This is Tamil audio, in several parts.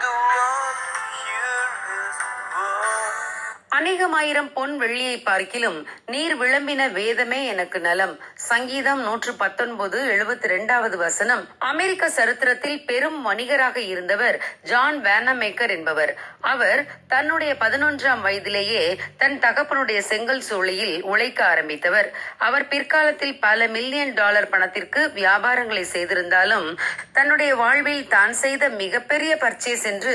do அநேகமாயிரம் பொன் வெள்ளியை பார்க்கிலும் நீர் விளம்பின வேதமே எனக்கு நலம். சங்கீதம் நூற்று பத்தொன்பது எழுபத்தி இரண்டாவது வசனம். அமெரிக்க சரித்திரத்தில் பெரும் வணிகராக இருந்தவர் ஜான் வேனமேக்கர் என்பவர். அவர் தன்னுடைய பதினொன்றாம் வயதிலேயே தன் தகப்பனுடைய செங்கல் சூளையில் உழைக்க ஆரம்பித்தவர். அவர் பிற்காலத்தில் பல மில்லியன் டாலர் பணத்திற்கு வியாபாரங்களை செய்திருந்தாலும் தன்னுடைய வாழ்வில் தான் செய்த மிகப்பெரிய பர்ச்சேஸ் என்று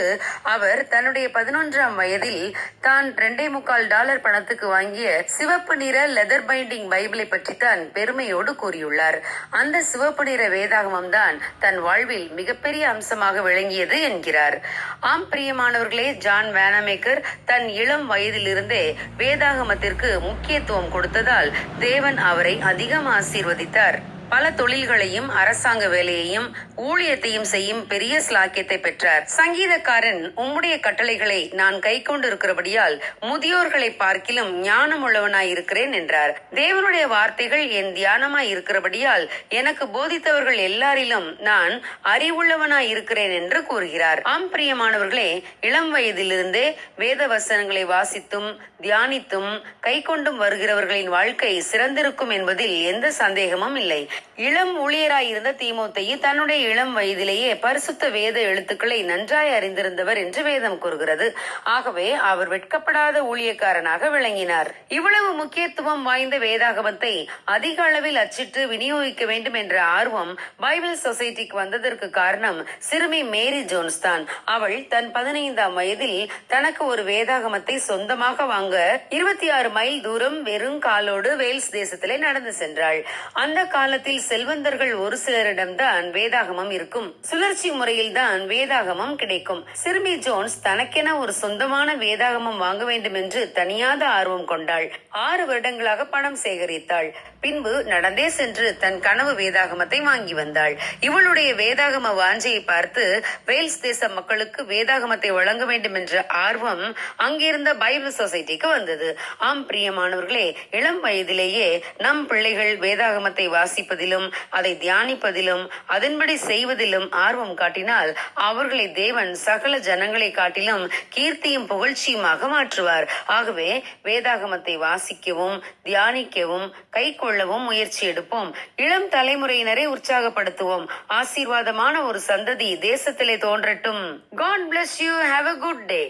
அவர் தன்னுடைய பதினொன்றாம் வயதில் தான் ரெண்டே முக்கால் டாலர் பணத்துக்கு வாங்கிய சிவப்பு நிற லெதர் பைண்டிங் பைபிளை பற்றி தான் பெருமையோடு கூறியுள்ளார். அந்த சிவப்பு நிற வேதாகமம் தான் தன் வாழ்வில் மிகப்பெரிய அம்சமாக விளங்கியது என்கிறார். ஆம் பிரியமானவர்களே ஜான் வேனமேக்கர் தன் இளம் வயதிலிருந்தே வேதாகமத்திற்கு முக்கியத்துவம் கொடுத்ததால் தேவன் அவரை அதிகம் ஆசீர்வதித்தார். பல தொழில்களையும் அரசாங்க வேலையையும் ஊழியத்தையும் செய்யும் பெரிய ஸ்லாக்கியத்தை பெற்றார். சங்கீதக்காரன் உம்முடைய கட்டளைகளை நான் கை கொண்டிருக்கிறபடியால் முதியோர்களை பார்க்கிலும் ஞானம் உள்ளவனாய் இருக்கிறேன் என்றார். தேவனுடைய வார்த்தைகள் என் தியானமாய் இருக்கிறபடியால் எனக்கு போதித்தவர்கள் எல்லாரிலும் நான் அறிவுள்ளவனாய் இருக்கிறேன் என்று கூறுகிறார். ஆம் பிரியமானவர்களே இளம் வயதிலிருந்தே வேத வசனங்களை வாசித்தும் தியானித்தும் கை கொண்டும் வருகிறவர்களின் வாழ்க்கை சிறந்திருக்கும் என்பதில் எந்த சந்தேகமும் இல்லை. இளம் ஊழியராய் இருந்த தீமோத்தேயு தன்னுடைய இளம் வயதிலேயே பரிசுத்த வேத எழுத்துக்களை நன்றாய் அறிந்திருந்தவர் என்று வேதம் கூறுகிறது. ஆகவே அவர் வெட்கப்படாத ஊழியக்காரனாக விளங்கினார். இவ்வளவு முக்கியத்துவம் வாய்ந்த வேதாகமத்தை அதிக அளவில் அச்சிட்டு விநியோகிக்க வேண்டும் என்ற ஆர்வம் பைபிள் சொசைட்டிக்கு வந்ததற்கு காரணம் சிறுமி மேரி ஜோன்ஸ் தான். அவள் தன் பதினைந்தாம் வயதில் தனக்கு ஒரு வேதாகமத்தை சொந்தமாக வாங்க இருபத்தி ஆறு மைல் தூரம் வெறும் காலோடு வேல்ஸ் தேசத்திலே நடந்து சென்றாள். அந்த காலத்தில் செல்வந்தர்கள் ஒரு சிலரிடம்தான் வேதாகமம் இருக்கும். சுழற்சி முறையில் தான் வேதாகமம் கிடைக்கும். சிறுமி ஜோன்ஸ் தனக்கென ஒரு சொந்தமான வேதாகமம் வாங்க வேண்டும் என்று தனியாத ஆர்வம் கொண்டாள். ஆறு வருடங்களாக பணம் சேகரித்தாள். பின்பு நடந்தே சென்று தன் கனவு வேதாகமத்தை வாங்கி வந்தாள். இவளுடைய வேதாகம வாஞ்சையை பார்த்து வேல்ஸ் தேச மக்களுக்கு வேதாகமத்தை வழங்க வேண்டும் என்ற ஆர்வம் அங்கிருந்த பைபிள் சொசைட்டிக்கு வந்தது. ஆம் பிரியமானவர்களே இளம் வயதிலேயே நம் பிள்ளைகள் வேதாகமத்தை வாசிப்பது வாசிப்பதிலும் அதை தியானிப்பதிலும் அதன்படி செய்வதிலும் ஆர்வம் காட்டினால் அவர்களை தேவன் சகல ஜனங்களை காட்டிலும் கீர்த்தியும் புகழ்ச்சியுமாக மாற்றுவார். ஆகவே வேதாகமத்தை வாசிக்கவும் தியானிக்கவும் கை கொள்ளவும் முயற்சி எடுப்போம். இளம் தலைமுறையினரை உற்சாகப்படுத்துவோம். ஆசீர்வாதமான ஒரு சந்ததி தேசத்திலே தோன்றட்டும். God bless you have a good day